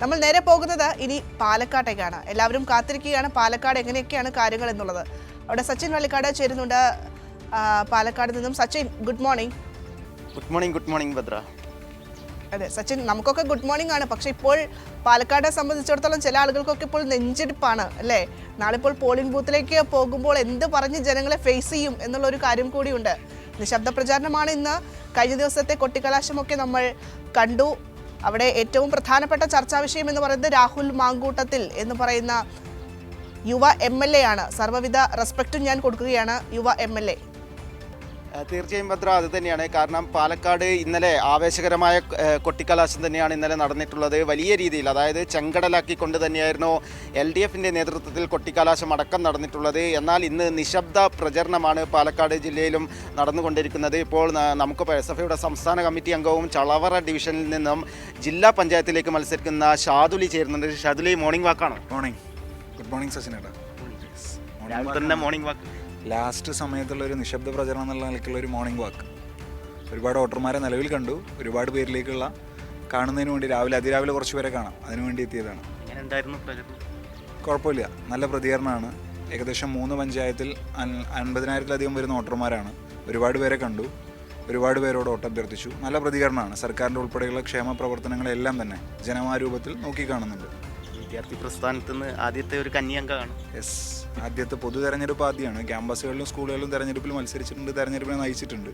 നമ്മൾ നേരെ പോകുന്നത് ഇനി പാലക്കാട്ടേക്കാണ്. എല്ലാവരും കാത്തിരിക്കുകയാണ്. പാലക്കാട് എങ്ങനെയൊക്കെയാണ് കാര്യങ്ങൾ എന്നുള്ളത്. അവിടെ സച്ചിൻ വള്ളിക്കാട് ചേരുന്നുണ്ട്. പാലക്കാട് നിന്നും Sachin good morning good morning good morning Bhadra. അതെ സച്ചിൻ നമുക്കൊക്കെ ഗുഡ് മോർണിംഗ് ആണ്. പക്ഷെ ഇപ്പോൾ പാലക്കാടെ സംബന്ധിച്ചിടത്തോളം ചില ആളുകൾക്കൊക്കെ ഇപ്പോൾ നെഞ്ചിടിപ്പാണ് അല്ലേ? നാളെ ഇപ്പോൾ പോളിംഗ് ബൂത്തിലേക്ക് പോകുമ്പോൾ എന്ത് പറഞ്ഞ് ജനങ്ങളെ ഫേസ് ചെയ്യും എന്നുള്ള ഒരു കാര്യം കൂടിയുണ്ട്. നിശബ്ദ പ്രചാരണമാണ് ഇന്ന്. കഴിഞ്ഞ ദിവസത്തെ കൊട്ടിക്കലാശമൊക്കെ നമ്മൾ കണ്ടു. അവിടെ ഏറ്റവും പ്രധാനപ്പെട്ട ചർച്ചാ വിഷയം എന്ന് പറയുന്നത് രാഹുൽ മാങ്കൂട്ടത്തിൽ എന്ന് പറയുന്ന യുവ എം എൽ എ ആണ്. സർവവിധ റെസ്പെക്റ്റും ഞാൻ കൊടുക്കുകയാണ് യുവ എം എൽ എ. തീർച്ചയായും ഭദ്ര അത് തന്നെയാണ്. കാരണം പാലക്കാട് ഇന്നലെ ആവേശകരമായ കൊട്ടിക്കലാശം തന്നെയാണ് ഇന്നലെ നടന്നിട്ടുള്ളത്. വലിയ രീതിയിൽ അതായത് ചെങ്കടലാക്കിക്കൊണ്ട് തന്നെയായിരുന്നു എൽ ഡി എഫിന്റെ നേതൃത്വത്തിൽ കൊട്ടിക്കലാശം അടക്കം നടന്നിട്ടുള്ളത്. എന്നാൽ ഇന്ന് നിശബ്ദ പ്രചരണമാണ് പാലക്കാട് ജില്ലയിലും നടന്നുകൊണ്ടിരിക്കുന്നത്. ഇപ്പോൾ നമുക്ക് എസ് എഫ് ഐയുടെ സംസ്ഥാന കമ്മിറ്റി അംഗവും ചളവറ ഡിവിഷനിൽ നിന്നും ജില്ലാ പഞ്ചായത്തിലേക്ക് മത്സരിക്കുന്ന ഷാദുലി ചേരുന്നുണ്ട്. ഷാദുലി മോർണിംഗ് വാക്കാണോ മോർണിംഗ് ഗുഡ് മോർണിംഗ് സച്ചിനേട്ടാ. മോർണിംഗ് വാക്ക് ലാസ്റ്റ് സമയത്തുള്ള ഒരു നിശബ്ദ പ്രചരണം എന്നുള്ള നിലയ്ക്കുള്ള ഒരു മോർണിംഗ് വാക്ക് ഒരുപാട് ഓട്ടർമാരെ നിലവിൽ കണ്ടു. ഒരുപാട് പേരിലേക്കുള്ള കാണുന്നതിന് വേണ്ടി രാവിലെ അതിരാവിലെ കുറച്ച് പേരെ കാണാം. അതിനു വേണ്ടി എത്തിയതാണ്. കുഴപ്പമില്ല. നല്ല പ്രതികരണമാണ്. ഏകദേശം മൂന്ന് പഞ്ചായത്തിൽ അൻ- അൻപതിനായിരത്തിലധികം വരുന്ന ഓട്ടർമാരാണ് ഒരുപാട് പേരെ കണ്ടു. ഒരുപാട് പേരോട് ഓട്ടം അഭ്യർത്ഥിച്ചു നല്ല പ്രതികരണമാണ്. സർക്കാരിന്റെ ഉൾപ്പെടെയുള്ള ക്ഷേമ പ്രവർത്തനങ്ങളെല്ലാം തന്നെ ജനമാരൂപത്തിൽ നോക്കിക്കാണുന്നുണ്ട് വിദ്യാർത്ഥി പ്രസ്ഥാനത്ത് നിന്ന് ആദ്യത്തെ ഒരു കന്യാംഗമാണ് യെസ് ആദ്യത്തെ പൊതു തെരഞ്ഞെടുപ്പ് ആദ്യമാണ്. ക്യാമ്പസുകളിലും സ്കൂളുകളിലും തെരഞ്ഞെടുപ്പിൽ മത്സരിച്ചിട്ടുണ്ട് തെരഞ്ഞെടുപ്പിനെ നയിച്ചിട്ടുണ്ട്.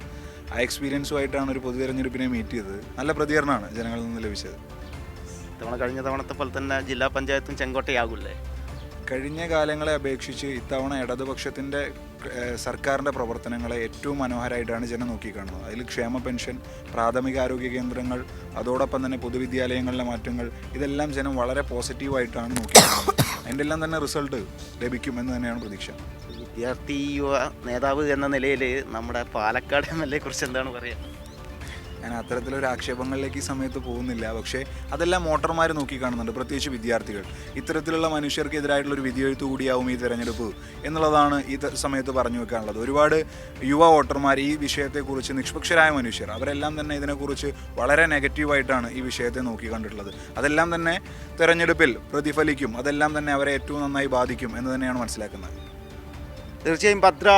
ആ എക്സ്പീരിയൻസുമായിട്ടാണ് ഒരു പൊതു തെരഞ്ഞെടുപ്പിനെ മീറ്റ് ചെയ്തത്. നല്ല പ്രതികരണമാണ് ജനങ്ങളിൽ നിന്ന് ലഭിച്ചത്. തവണ കഴിഞ്ഞ തവണത്തെ പോലെ തന്നെ ജില്ലാ പഞ്ചായത്തും ചെങ്കോട്ടയാകൂല്ലേ കഴിഞ്ഞ കാലങ്ങളെ അപേക്ഷിച്ച് ഇത്തവണ ഇടതുപക്ഷത്തിന്റെ സർക്കാരിന്റെ പ്രവർത്തനങ്ങളെ ഏറ്റവും മനോഹരമായിട്ടാണ് ജനം നോക്കിക്കാണുന്നത്. അതിൽ ക്ഷേമ പെൻഷൻ പ്രാഥമിക ആരോഗ്യ കേന്ദ്രങ്ങൾ അതോടൊപ്പം തന്നെ പൊതുവിദ്യാലയങ്ങളിലെ മാറ്റങ്ങൾ ഇതെല്ലാം ജനം വളരെ പോസിറ്റീവായിട്ടാണ് നോക്കിക്കാണുന്നത്. അതിന്റെ എല്ലാം തന്നെ റിസൾട്ട് ലഭിക്കുമെന്ന് തന്നെയാണ് പ്രതീക്ഷ. വിദ്യാർത്ഥി യുവ നേതാവ് എന്ന നിലയിൽ നമ്മുടെ പാലക്കാട് എം എൽ എ കുറിച്ച് എന്താണ് പറയുക ഞാൻ അത്തരത്തിലൊരു ആക്ഷേപങ്ങളിലേക്ക് ഈ സമയത്ത് പോകുന്നില്ല. പക്ഷേ അതെല്ലാം മോട്ടർമാർ നോക്കി കാണുന്നുണ്ട് പ്രത്യേകിച്ച് വിദ്യാർത്ഥികൾ. ഇത്തരത്തിലുള്ള മനുഷ്യർക്കെതിരായിട്ടുള്ള ഒരു വിധിയെഴുത്ത് കൂടിയാവും ഈ തെരഞ്ഞെടുപ്പ് എന്നുള്ളതാണ് ഈ സമയത്ത് പറഞ്ഞു വെക്കാനുള്ളത്. ഒരുപാട് യുവ വോട്ടർമാർ ഈ വിഷയത്തെക്കുറിച്ച് നിഷ്പക്ഷരായ മനുഷ്യർ അവരെല്ലാം തന്നെ ഇതിനെക്കുറിച്ച് വളരെ നെഗറ്റീവായിട്ടാണ് ഈ വിഷയത്തെ നോക്കി കണ്ടിട്ടുള്ളത് അതെല്ലാം തന്നെ തെരഞ്ഞെടുപ്പിൽ പ്രതിഫലിക്കും അതെല്ലാം തന്നെ അവരെ ഏറ്റവും നന്നായി ബാധിക്കും എന്ന് തന്നെയാണ് മനസ്സിലാക്കുന്നത്. തീർച്ചയായും ഭദ്ര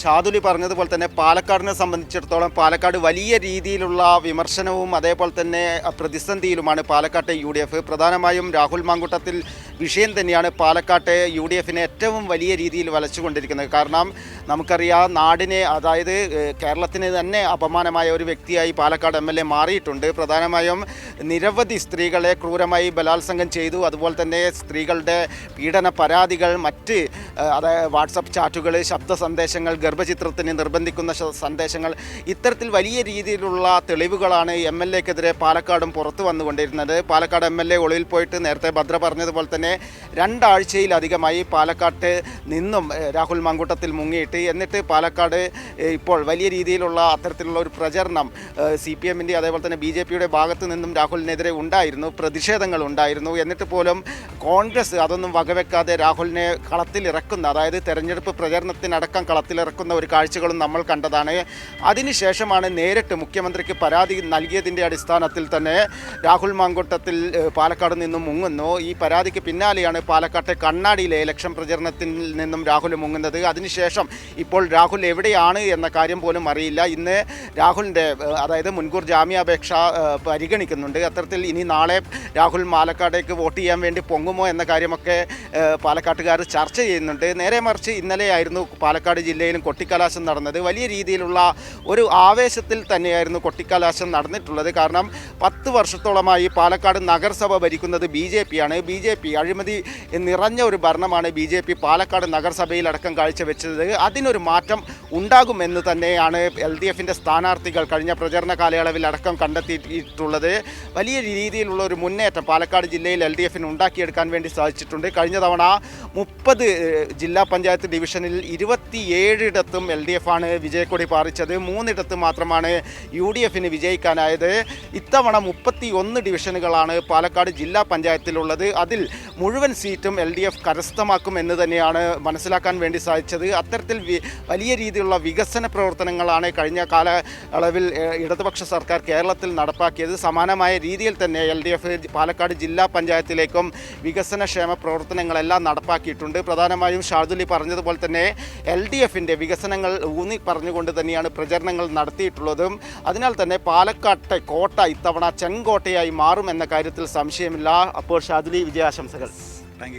ഷാദുലി പറഞ്ഞതുപോലെ തന്നെ പാലക്കാടിനെ സംബന്ധിച്ചിടത്തോളം പാലക്കാട് വലിയ രീതിയിലുള്ള വിമർശനവും അതേപോലെ തന്നെ പ്രതിസന്ധിയിലുമാണ് പാലക്കാട്ടെ യു ഡി എഫ് പ്രധാനമായും രാഹുൽ മാങ്കുട്ടത്തിൽ വിഷയം തന്നെയാണ് പാലക്കാട്ടെ യു ഡി എഫിനെ ഏറ്റവും വലിയ രീതിയിൽ വലച്ചുകൊണ്ടിരിക്കുന്നത്. കാരണം നമുക്കറിയാം നാടിനെ അതായത് കേരളത്തിന് തന്നെ അപമാനമായ ഒരു വ്യക്തിയായി പാലക്കാട് എം എൽ എ മാറിയിട്ടുണ്ട്. പ്രധാനമായും നിരവധി സ്ത്രീകളെ ക്രൂരമായി ബലാത്സംഗം ചെയ്തു. അതുപോലെ തന്നെ സ്ത്രീകളുടെ പീഡന പരാതികൾ മറ്റ് അതായത് വാട്സപ്പ് ചാറ്റുകൾ ശബ്ദ സന്ദേശങ്ങൾ ഗർഭചിത്രത്തിന് നിർബന്ധിക്കുന്ന സന്ദേശങ്ങൾ ഇത്തരത്തിൽ വലിയ രീതിയിലുള്ള തെളിവുകളാണ് എം എൽ എക്കെതിരെ പാലക്കാടും പുറത്തു വന്നുകൊണ്ടിരുന്നത്. പാലക്കാട് എം എൽ എ ഒളിവിൽ പോയിട്ട് നേരത്തെ ഭദ്ര പറഞ്ഞതുപോലെ തന്നെ രണ്ടാഴ്ചയിലധികമായി പാലക്കാട്ട് നിന്നും രാഹുൽ മാങ്കൂട്ടത്തിൽ മുങ്ങിയിട്ട് എന്നിട്ട് പാലക്കാട് ഇപ്പോൾ വലിയ രീതിയിലുള്ള അത്തരത്തിലുള്ള ഒരു പ്രചരണം സി പി എമ്മിന്റെ അതേപോലെ തന്നെ ബി ജെ പിയുടെ ഭാഗത്ത് നിന്നും രാഹുലിനെതിരെ ഉണ്ടായിരുന്നു പ്രതിഷേധങ്ങൾ ഉണ്ടായിരുന്നു. എന്നിട്ട് പോലും കോൺഗ്രസ് അതൊന്നും വകവെക്കാതെ രാഹുലിനെ കളത്തിലിറക്കുന്ന അതായത് തെരഞ്ഞെടുപ്പ് പ്രചരണത്തിനടക്കം കളത്തിലിറക്കുന്ന ഒരു കാഴ്ചകളും നമ്മൾ കണ്ടതാണ്. അതിനുശേഷമാണ് നേരിട്ട് മുഖ്യമന്ത്രിക്ക് പരാതി നൽകിയതിന്റെ അടിസ്ഥാനത്തിൽ തന്നെ രാഹുൽ മാങ്കൂട്ടത്തിൽ പാലക്കാട് നിന്നും മുങ്ങുന്നു. ഈ പരാതിക്ക് പിന്നാലെയാണ് പാലക്കാട്ടെ കണ്ണാടിയിലെ ഇലക്ഷൻ പ്രചരണത്തിൽ നിന്നും രാഹുൽ മുങ്ങുന്നത്. അതിനുശേഷം ഇപ്പോൾ രാഹുൽ എവിടെയാണ് എന്ന കാര്യം പോലും അറിയില്ല. ഇന്ന് രാഹുലിന്റെ അതായത് മുൻകൂർ ജാമ്യാപേക്ഷ പരിഗണിക്കുന്നുണ്ട്. അത്തരത്തിൽ ഇനി നാളെ രാഹുൽ പാലക്കാടേക്ക് വോട്ട് ചെയ്യാൻ വേണ്ടി പൊങ്ങുമോ എന്ന കാര്യമൊക്കെ പാലക്കാട്ടുകാർ ചർച്ച ചെയ്യുന്നുണ്ട്. നേരെ മറിച്ച് ഇന്നലെയായിരുന്നു പാലക്കാട് ജില്ലയിലും കൊട്ടിക്കലാശം നടന്നത്. വലിയ രീതിയിലുള്ള ഒരു ആവേശത്തിൽ തന്നെയായിരുന്നു കൊട്ടിക്കലാശം നടന്നിട്ടുള്ളത്. കാരണം പത്ത് വർഷത്തോളമായി പാലക്കാട് നഗരസഭ ഭരിക്കുന്നത് ബി ജെ പിയാണ്. ബി ജെ പി അഴിമതി നിറഞ്ഞ ഒരു ഭരണമാണ് ബി ജെ പി പാലക്കാട് നഗരസഭയിലടക്കം കാഴ്ചവെച്ചത്. അതിനൊരു മാറ്റം ഉണ്ടാകുമെന്ന് തന്നെയാണ് എൽ ഡി എഫിന്റെ സ്ഥാനാർത്ഥികൾ കഴിഞ്ഞ പ്രചരണ കാലയളവിൽ അടക്കം കണ്ടെത്തിയിട്ടുള്ളത്. വലിയ രീതിയിലുള്ള ഒരു മുന്നേറ്റം പാലക്കാട് ജില്ലയിൽ എൽ ഡി എഫിന് ഉണ്ടാക്കിയെടുക്കാൻ വേണ്ടി സാധിച്ചിട്ടുണ്ട്. കഴിഞ്ഞ തവണ മുപ്പത് ജില്ലാ പഞ്ചായത്ത് ഡിവിഷനിൽ ഡിവിഷനിൽ ഇരുപത്തിയേഴിടത്തും എൽ ഡി എഫ് ആണ് വിജയക്കൊടി പാറിച്ചത്. മൂന്നിടത്ത് മാത്രമാണ് യു ഡി എഫിന് വിജയിക്കാനായത്. ഇത്തവണ മുപ്പത്തി ഒന്ന് ഡിവിഷനുകളാണ് പാലക്കാട് ജില്ലാ പഞ്ചായത്തിലുള്ളത്. അതിൽ മുഴുവൻ സീറ്റും എൽ ഡി എഫ് കരസ്ഥമാക്കും എന്ന് തന്നെയാണ് മനസ്സിലാക്കാൻ വേണ്ടി സാധിച്ചത്. അത്തരത്തിൽ വലിയ രീതിയിലുള്ള വികസന പ്രവർത്തനങ്ങളാണ് കഴിഞ്ഞ കാല അളവിൽ ഇടതുപക്ഷ സർക്കാർ കേരളത്തിൽ നടപ്പാക്കിയത്. സമാനമായ രീതിയിൽ തന്നെ എൽ ഡി എഫ് പാലക്കാട് ജില്ലാ പഞ്ചായത്തിലേക്കും വികസന ക്ഷേമ പ്രവർത്തനങ്ങളെല്ലാം നടപ്പാക്കിയിട്ടുണ്ട്. പ്രധാനമായും ഷാർദുലി പറഞ്ഞതുപോലെ തന്നെ എൽ ഡി എഫിന്റെ വികസനങ്ങൾ ഊന്നി പറഞ്ഞുകൊണ്ട് തന്നെയാണ് പ്രചരണങ്ങൾ നടത്തിയിട്ടുള്ളതും. അതിനാൽ തന്നെ പാലക്കാട്ടെ കോട്ട ഇത്തവണ ചെങ്കോട്ടയായി മാറും എന്ന കാര്യത്തിൽ സംശയമില്ല. അപ്പോൾ ഷാദുലി വിജയാശംസകൾ. താങ്ക്